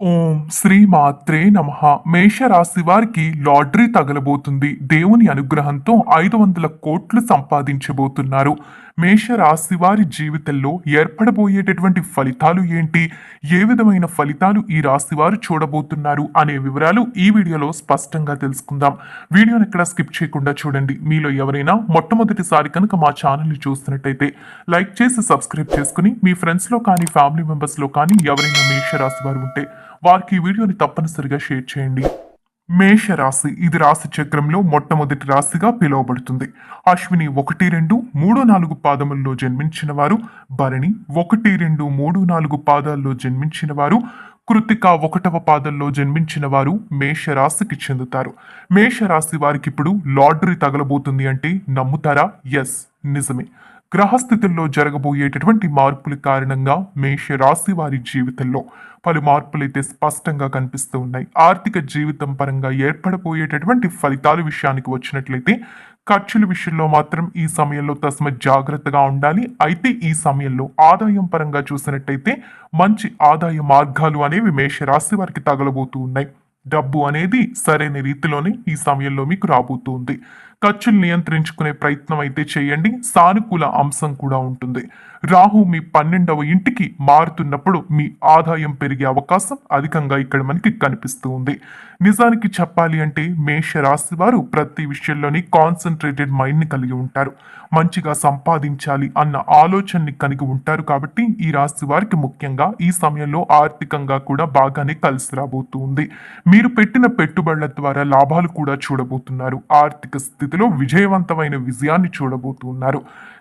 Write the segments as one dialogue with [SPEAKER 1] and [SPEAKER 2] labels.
[SPEAKER 1] ఓం శ్రీ మాత్రే నమ. మేషరాశి వారికి లాటరీ తగలబోతుంది. దేవుని అనుగ్రహంతో ఐదు వందల కోట్లు సంపాదించబోతున్నారు. మేషరాశి వారి జీవితంలో ఏర్పడబోయేటటువంటి ఫలితాలు ఏంటి? ఏ విధమైన ఫలితాలు ఈ రాశి వారు చూడబోతున్నారు? అనే వివరాలు ఈ వీడియోలో స్పష్టంగా తెలుసుకుందాం. వీడియోని ఎక్కడ స్కిప్ చేయకుండా చూడండి. మీలో ఎవరైనా మొట్టమొదటిసారి కనుక మా ఛానల్ని చూస్తున్నట్టయితే లైక్ చేసి సబ్స్క్రైబ్ చేసుకుని మీ ఫ్రెండ్స్లో కానీ ఫ్యామిలీ మెంబర్స్లో కానీ ఎవరైనా మేషరాశి వారు ఉంటే వారికి ఈ వీడియోని తప్పనిసరిగా షేర్ చేయండి. మేషరాశి ఇది రాశి చక్రంలో మొట్టమొదటి రాశిగా పిలువబడుతుంది. అశ్విని ఒకటి రెండు మూడు నాలుగు పాదముల్లో జన్మించిన వారు భరణి ఒకటి రెండు మూడు నాలుగు పాదాల్లో జన్మించిన వారు కృతిక ఒకటవ పాదంలో జన్మించిన వారు మేషరాశికి చెందుతారు. మేషరాశి వారికి ఇప్పుడు లాటరీ తగలబోతుంది అంటే నమ్ముతారా? ఎస్ నిజమే. గ్రహస్థితుల్లో జరగబోయేటటువంటి మార్పుల కారణంగా మేష రాశి వారి జీవితంలో పలు మార్పులైతే స్పష్టంగా కనిపిస్తూ ఉన్నాయి. ఆర్థిక జీవితం పరంగా ఏర్పడబోయేటటువంటి ఫలితాల విషయానికి వచ్చినట్లయితే ఖర్చుల విషయంలో మాత్రం ఈ సమయంలో తస్మ జాగ్రత్తగా ఉండాలి. అయితే ఈ సమయంలో ఆదాయం పరంగా చూసినట్టయితే మంచి ఆదాయ మార్గాలు అనేవి మేషరాశి వారికి తగలబోతూ ఉన్నాయి. డబ్బు అనేది సరైన రీతిలోనే ఈ సమయంలో మీకు రాబోతుంది ఖర్చులు నియంత్రించుకునే ప్రయత్నం అయితే చేయండి. సానుకూల అంశం కూడా ఉంటుంది. రాహు మీ పన్నెండవ ఇంటికి మారుతున్నప్పుడు మీ ఆదాయం పెరిగే అవకాశం అధికంగా ఇక్కడ మనకి కనిపిస్తూ ఉంది. నిజానికి చెప్పాలి అంటే మేష రాశి వారు ప్రతి విషయంలోని కాన్సన్ట్రేటెడ్ మైండ్ని కలిగి ఉంటారు. మంచిగా సంపాదించాలి అన్న ఆలోచనని కలిగి ఉంటారు కాబట్టి ఈ రాశి వారికి ముఖ్యంగా ఈ సమయంలో ఆర్థికంగా కూడా బాగానే కలిసి రాబోతుంది మీరు పెట్టిన పెట్టుబడుల ద్వారా లాభాలు కూడా చూడబోతున్నారు. ఆర్థిక స్థితి పరిస్థితిలో విజయవంతమైన విజయాన్ని చూడబోతున్నారు.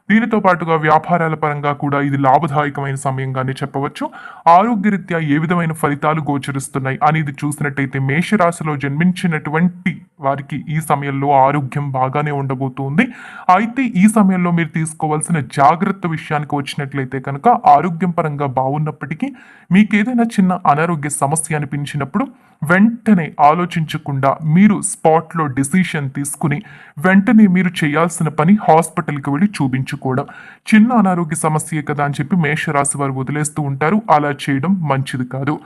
[SPEAKER 1] దీనితో పాటుగా వ్యాపారాల పరంగా కూడా ఇది లాభదాయకమైన సమయంగానే చెప్పవచ్చు. ఆరోగ్యరీత్యా ఏ విధమైన ఫలితాలు గోచరిస్తున్నాయి అనేది చూసినట్టయితే మేషరాశిలో జన్మించినటువంటి వారికి ఈ సమయంలో ఆరోగ్యం బాగానే ఉండబోతుంది. అయితే ఈ సమయంలో మీరు తీసుకోవాల్సిన జాగ్రత్త విషయానికి వచ్చినట్లయితే కనుక ఆరోగ్యం పరంగా బాగున్నప్పటికీ మీకు ఏదైనా చిన్న అనారోగ్య సమస్య అనిపించినప్పుడు వెంటనే ఆలోచించకుండా మీరు స్పాట్లో డిసిషన్ తీసుకుని వెంటనే మీరు చేయాల్సిన పని హాస్పిటల్కి వెళ్ళి చూపించు కూడా. చిన్న అనారోగ్య సమస్యే కదా అని చెప్పి మేషరాశి వారు వదిలేస్తూ ఉంటారు. అలా చేయడం మంచిది కాదు.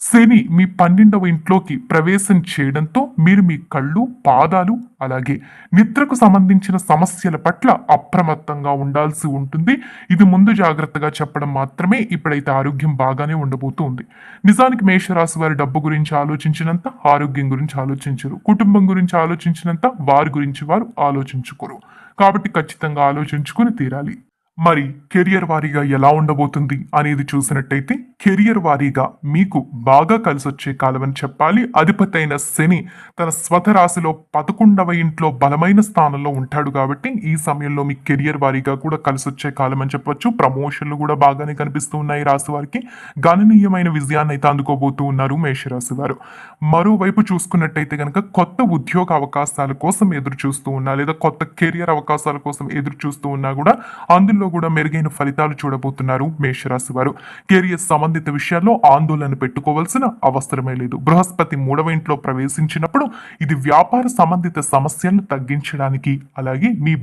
[SPEAKER 1] శని మీ పన్నెండవ ఇంట్లోకి ప్రవేశం చేయడంతో మీరు మీ కళ్ళు పాదాలు అలాగే నిద్రకు సంబంధించిన సమస్యల పట్ల అప్రమత్తంగా ఉండాల్సి ఉంటుంది. ఇది ముందు జాగ్రత్తగా చెప్పడం మాత్రమే ఇప్పుడైతే ఆరోగ్యం బాగానే ఉండబోతుంది. నిజానికి మేషరాశి వారి డబ్బు గురించి ఆలోచించినంత ఆరోగ్యం గురించి ఆలోచించరు. కుటుంబం గురించి ఆలోచించినంత వారి గురించి వారు ఆలోచించుకోరు. కాబట్టి ఖచ్చితంగా ఆలోచించుకుని తీరాలి. మరి కెరియర్ వారీగా ఎలా ఉండబోతుంది అనేది చూసినట్టయితే కెరియర్ వారీగా మీకు బాగా కలిసొచ్చే కాలం అని చెప్పాలి. అధిపతైన శని తన స్వత రాశిలో పదకొండవ ఇంట్లో బలమైన స్థానంలో ఉంటాడు కాబట్టి ఈ సమయంలో మీ కెరియర్ వారీగా కూడా కలిసొచ్చే కాలం అని చెప్పొచ్చు. ప్రమోషన్లు కూడా బాగానే కనిపిస్తూ ఉన్నాయి రాశి వారికి. గణనీయమైన విజయాన్ని అయితే అందుకోబోతూ ఉన్నారు మేషరాశి వారు. మరోవైపు చూసుకున్నట్టయితే కనుక కొత్త ఉద్యోగ అవకాశాల కోసం ఎదురు చూస్తూ ఉన్నా లేదా కొత్త కెరియర్ అవకాశాల కోసం ఎదురు చూస్తూ ఉన్నా కూడా అందులో కూడా మెరుగైన ఫలితాలు చూడబోతున్నారు మేషరాశి వారు. కెరియర్ సంబంధిత విషయాల్లో ఆందోళన పెట్టుకోవాల్సిన అవసరమే లేదు. బృహస్పతి మూడవ ఇంట్లో ప్రవేశించినప్పుడు ఇది వ్యాపార సంబంధిత సమస్యలను తగ్గించడానికి అలాగే మీ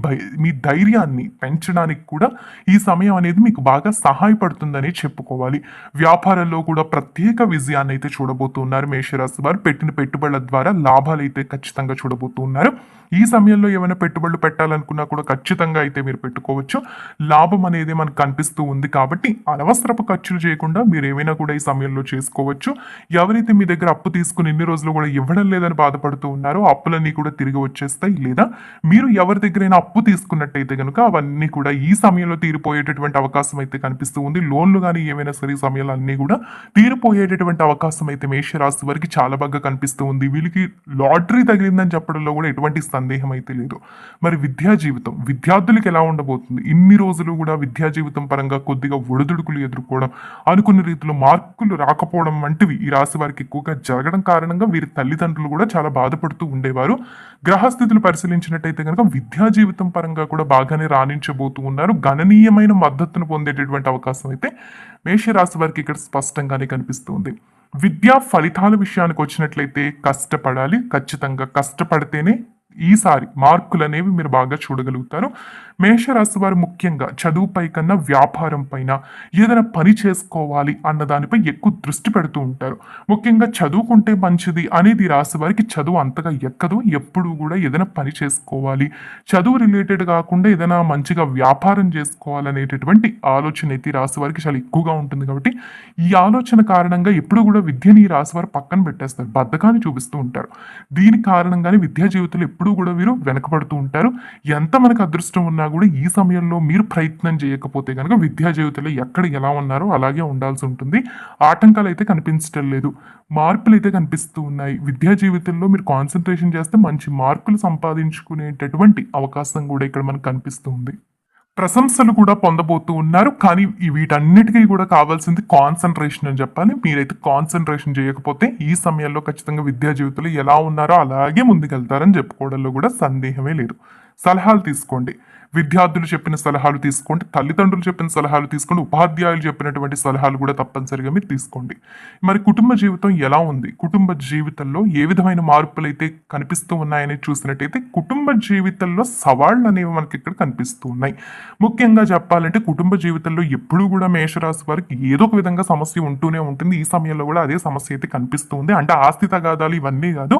[SPEAKER 1] మీ ధైర్యాన్ని పెంచడానికి కూడా ఈ సమయం అనేది మీకు బాగా సహాయపడుతుందని చెప్పుకోవాలి. వ్యాపారంలో కూడా ప్రత్యేక విజయాన్ని అయితే చూడబోతున్నారు మేషరాశి వారు. పెట్టిన పెట్టుబడుల ద్వారా లాభాలు అయితే ఖచ్చితంగా చూడబోతున్నారు. ఈ సమయంలో ఏమైనా పెట్టుబడులు పెట్టాలనుకున్నా కూడా ఖచ్చితంగా అయితే మీరు పెట్టుకోవచ్చు. లాభం అనేది మనకు కనిపిస్తూ ఉంది కాబట్టి అనవసరపు ఖర్చులు చేయకుండా మీరు ఏమైనా కూడా ఈ సమయంలో చేసుకోవచ్చు. ఎవరైతే మీ దగ్గర అప్పు తీసుకుని ఇన్ని రోజులు కూడా ఇవ్వడం లేదని బాధపడుతూ ఉన్నారో అప్పులన్నీ కూడా తిరిగి వచ్చేస్తాయి. లేదా మీరు ఎవరి దగ్గరైనా అప్పు తీసుకున్నట్టయితే కనుక అవన్నీ కూడా ఈ సమయంలో తీరిపోయేటటువంటి అవకాశం అయితే కనిపిస్తూ ఉంది. లోన్లు కానీ ఏమైనా సరే సమయంలో అన్నీ కూడా తీరిపోయేటటువంటి అవకాశం అయితే మేషరాశి వారికి చాలా బాగా కనిపిస్తూ ఉంది. వీళ్ళకి లాటరీ తగిలిందని చెప్పడంలో కూడా ఎటువంటి సందేహం అయితే లేదు. మరి విద్యా జీవితం విద్యార్థులకు ఎలా ఉండబోతుంది? ఇన్ని రోజులు కూడా విద్యా జీవితం పరంగా కొద్దిగా ఒడిదుడుకులు ఎదుర్కోవడం అనుకున్న రీతిలో మార్కులు రాకపోవడం వంటివి ఈ రాశి వారికి ఎక్కువగా జరగడం కారణంగా వీరి తల్లిదండ్రులు కూడా చాలా బాధపడుతూ ఉండేవారు. గ్రహస్థితులు పరిశీలించినట్టయితే కనుక విద్యా జీవితం పరంగా కూడా బాగానే రాణించబోతూ ఉన్నారు. గణనీయమైన మద్దతును పొందేటటువంటి అవకాశం అయితే మేషరాశి వారికి ఇక్కడ స్పష్టంగానే కనిపిస్తుంది. విద్యా ఫలితాల విషయానికి వచ్చినట్లయితే కష్టపడాలి. ఖచ్చితంగా కష్టపడితేనే ఈసారి మార్కులు అనేవి మీరు బాగా చూడగలుగుతారు. మేషరాశి వారు ముఖ్యంగా చదువుపై కన్నా వ్యాపారం పైన ఏదైనా పని చేసుకోవాలి అన్న దానిపై ఎక్కువ దృష్టి పెడుతూ ఉంటారు. ముఖ్యంగా చదువుకుంటే మంచిది అనేది రాశి వారికి చదువు అంతగా ఎక్కదు. ఎప్పుడు కూడా ఏదైనా పని చేసుకోవాలి. చదువు రిలేటెడ్ కాకుండా ఏదైనా మంచిగా వ్యాపారం చేసుకోవాలనేటటువంటి ఆలోచన అయితే రాశి వారికి చాలా ఎక్కువగా ఉంటుంది కాబట్టి ఈ ఆలోచన కారణంగా ఎప్పుడు కూడా విద్యని ఈ రాశి వారు పక్కన పెట్టేస్తారు. బద్ధకాన్ని చూపిస్తూ ఉంటారు. దీని కారణంగానే విద్యా జీవితంలో ఎప్పుడూ కూడా వీరు వెనకబడుతూ ఉంటారు. ఎంత మనకు అదృష్టం ఉన్నా కూడా ఈ సమయంలో మీరు ప్రయత్నం చేయకపోతే కనుక విద్యా జీవితంలో ఎక్కడ ఎలా ఉన్నారో అలాగే ఉండాల్సి ఉంటుంది. ఆటంకాలు అయితే కనిపించడం లేదు. మార్పులు అయితే కనిపిస్తూ ఉన్నాయి. విద్యా జీవితంలో మీరు కాన్సన్ట్రేషన్ చేస్తే మంచి మార్కులు సంపాదించుకునేటటువంటి అవకాశం కూడా ఇక్కడ మనకు కనిపిస్తుంది. ప్రశంసలు కూడా పొందబోతూ ఉన్నారు. కానీ వీటన్నిటికీ కూడా కావాల్సింది కాన్సన్ట్రేషన్ అని చెప్పాలి. మీరైతే కాన్సన్ట్రేషన్ చేయకపోతే ఈ సమయంలో ఖచ్చితంగా విద్యా జీవితంలో ఎలా ఉన్నారో అలాగే ముందుకెళ్తారని చెప్పుకోవడంలో కూడా సందేహమే లేదు. సలహాలు తీసుకోండి. విద్యార్థులు చెప్పిన సలహాలు తీసుకోండి తల్లిదండ్రులు చెప్పిన సలహాలు తీసుకోండి ఉపాధ్యాయులు చెప్పినటువంటి సలహాలు కూడా తప్పనిసరిగా మీరు తీసుకోండి. మరి కుటుంబ జీవితం ఎలా ఉంది? కుటుంబ జీవితంలో ఏ విధమైన మార్పులు అయితే కనిపిస్తూ ఉన్నాయని చూసినట్టయితే కుటుంబ జీవితంలో సవాళ్ళు అనేవి మనకి ఇక్కడ కనిపిస్తూ ఉన్నాయి. ముఖ్యంగా చెప్పాలంటే కుటుంబ జీవితంలో ఎప్పుడూ కూడా మేషరాశి వారికి ఏదో ఒక విధంగా సమస్య ఉంటూనే ఉంటుంది. ఈ సమయంలో కూడా అదే సమస్య అయితే కనిపిస్తూ ఉంది. అంటే ఆస్తి తగాదాలు ఇవన్నీ కాదు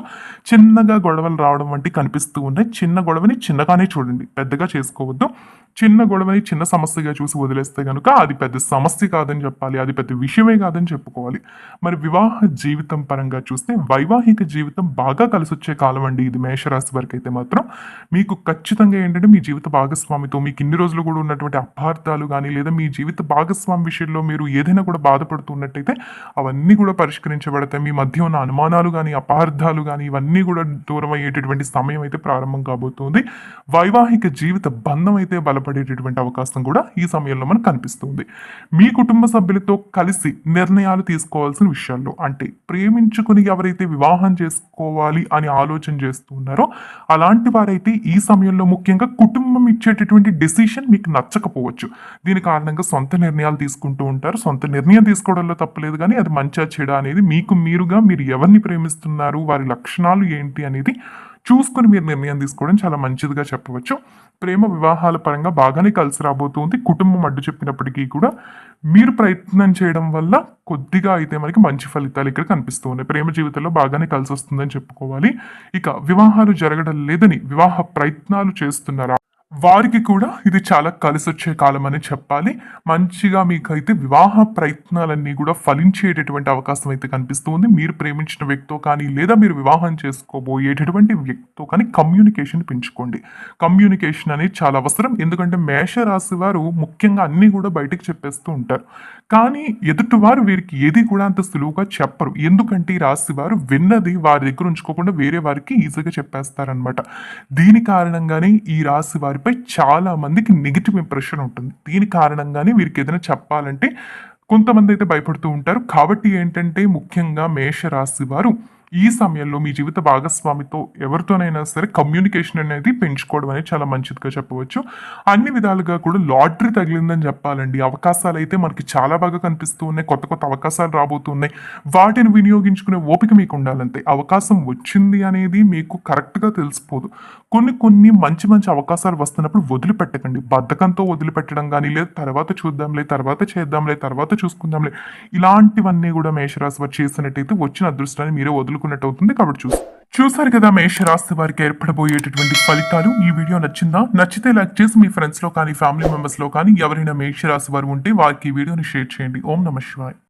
[SPEAKER 1] చిన్నగా గొడవలు రావడం వంటి కనిపిస్తూ ఉన్నాయి. చిన్న గొడవని చిన్నగానే చూడండి. పెద్దగా చేసుకో చేసుకోవద్దు. చిన్న గొడవని చిన్న సమస్యగా చూసి వదిలేస్తే కనుక అది పెద్ద సమస్య కాదని చెప్పాలి అది పెద్ద విషయమే కాదని చెప్పుకోవాలి. మరి వివాహ జీవితం పరంగా చూస్తే వైవాహిక జీవితం బాగా కలిసి వచ్చే కాలం అండి ఇది మేషరాశి వరకు అయితే మాత్రం. మీకు ఖచ్చితంగా ఏంటంటే మీ జీవిత భాగస్వామితో మీకు ఇన్ని రోజులు కూడా ఉన్నటువంటి అపార్థాలు కానీ లేదా మీ జీవిత భాగస్వామి విషయంలో మీరు ఏదైనా కూడా బాధపడుతున్నట్టయితే అవన్నీ కూడా పరిష్కరించబడతాయి. మీ మధ్య ఉన్న అనుమానాలు కానీ అపార్థాలు కానీ ఇవన్నీ కూడా దూరం అయ్యేటటువంటి సమయం అయితే ప్రారంభం కాబోతుంది. వైవాహిక జీవిత బంధం అయితే బలపడేటటువంటి అవకాశం కూడా ఈ సమయంలో మనకు కనిపిస్తుంది. మీ కుటుంబ సభ్యులతో కలిసి నిర్ణయాలు తీసుకోవాల్సిన విషయాల్లో అంటే ప్రేమించుకుని ఎవరైతే వివాహం చేసుకోవాలి అని ఆలోచన చేస్తున్నారో అలాంటి వారైతే ఈ సమయంలో ముఖ్యంగా కుటుంబం ఇచ్చేటటువంటి డెసిషన్ మీకు నచ్చకపోవచ్చు. దీని కారణంగా సొంత నిర్ణయాలు తీసుకుంటూ ఉంటారు. సొంత నిర్ణయం తీసుకోవడంలో తప్పలేదు కానీ అది మంచిగా చెడ అనేది మీకు మీరుగా మీరు ఎవరిని ప్రేమిస్తున్నారు వారి లక్షణాలు ఏంటి అనేది చూసుకుని మీరు నిర్ణయం తీసుకోవడం చాలా మంచిదిగా చెప్పవచ్చు. ప్రేమ వివాహాల పరంగా బాగానే కలిసి రాబోతుంది. కుటుంబం అడ్డు చెప్పినప్పటికీ కూడా మీరు ప్రయత్నం చేయడం వల్ల కొద్దిగా అయితే మనకి మంచి ఫలితాలు ఇక్కడ కనిపిస్తూ ఉన్నాయి ప్రేమ జీవితంలో బాగానే కలిసి వస్తుందని చెప్పుకోవాలి. ఇక వివాహాలు జరగడం లేదని వివాహ ప్రయత్నాలు చేస్తున్నారా? వారికి కూడా ఇది చాలా కలిసి వచ్చే కాలం అని చెప్పాలి. మంచిగా మీకైతే వివాహ ప్రయత్నాలన్నీ కూడా ఫలించేటటువంటి అవకాశం అయితే కనిపిస్తుంది మీరు ప్రేమించిన వ్యక్తితో కానీ లేదా మీరు వివాహం చేసుకోబోయేటటువంటి వ్యక్తితో కానీ కమ్యూనికేషన్ పెంచుకోండి. కమ్యూనికేషన్ అనేది చాలా అవసరం. ఎందుకంటే మేషరాశి వారు ముఖ్యంగా అన్నీ కూడా బయటకు చెప్పేస్తూ ఉంటారు. కానీ ఎదుటివారు వీరికి ఏది కూడా అంత సులువుగా చెప్పరు. ఎందుకంటే ఈ రాశి వారు విన్నది వారి దగ్గర ఉంచుకోకుండా వేరే వారికి ఈజీగా చెప్పేస్తారనమాట దీని కారణంగానే ఈ రాశి పై చాలా మందికి నెగిటివ్ ఇంప్రెషన్ ఉంటుంది. దీని కారణంగానే వీరికి ఏదైనా చెప్పాలంటే కొంతమంది అయితే భయపడుతూ ఉంటారు. కాబట్టి ఏంటంటే ముఖ్యంగా మేషరాశి వారు ఈ సమయంలో మీ జీవిత భాగస్వామితో ఎవరితోనైనా సరే కమ్యూనికేషన్ అనేది పెంచుకోవడం అనేది చాలా మంచిదిగా చెప్పవచ్చు. అన్ని విధాలుగా కూడా లాటరీ తగిలిందని చెప్పాలండి. అవకాశాలు అయితే మనకి చాలా బాగా కనిపిస్తూ ఉన్నాయి. కొత్త కొత్త అవకాశాలు రాబోతున్నాయి. వాటిని వినియోగించుకునే ఓపిక మీకు ఉండాలంతే. అవకాశం వచ్చింది అనేది మీకు కరెక్ట్గా తెలిసిపోదు. కొన్ని కొన్ని మంచి మంచి అవకాశాలు వస్తున్నప్పుడు వదిలిపెట్టకండి. బద్ధకంతో వదిలిపెట్టడం కానీ లేదా తర్వాత చూద్దాంలే తర్వాత చేద్దాంలే తర్వాత చూసుకుందాంలే. ఇలాంటివన్నీ కూడా మేషరాశి వారు చేసినట్టయితే వచ్చిన అదృష్టాన్ని మీరే వదులుకున్నట్టు అవుతుంది కాబట్టి చూసి చూసారు కదా మేషరాశి వారికి ఏర్పడబోయేటటువంటి ఫలితాలు? ఈ వీడియో నచ్చిందా? నచ్చితే లైక్ చేసి మీ ఫ్రెండ్స్లో కానీ ఫ్యామిలీ మెంబర్స్లో కానీ ఎవరైనా మేషరాశి వారు ఉంటే వారికి ఈ వీడియోని షేర్ చేయండి. ఓం నమ శివాయ్.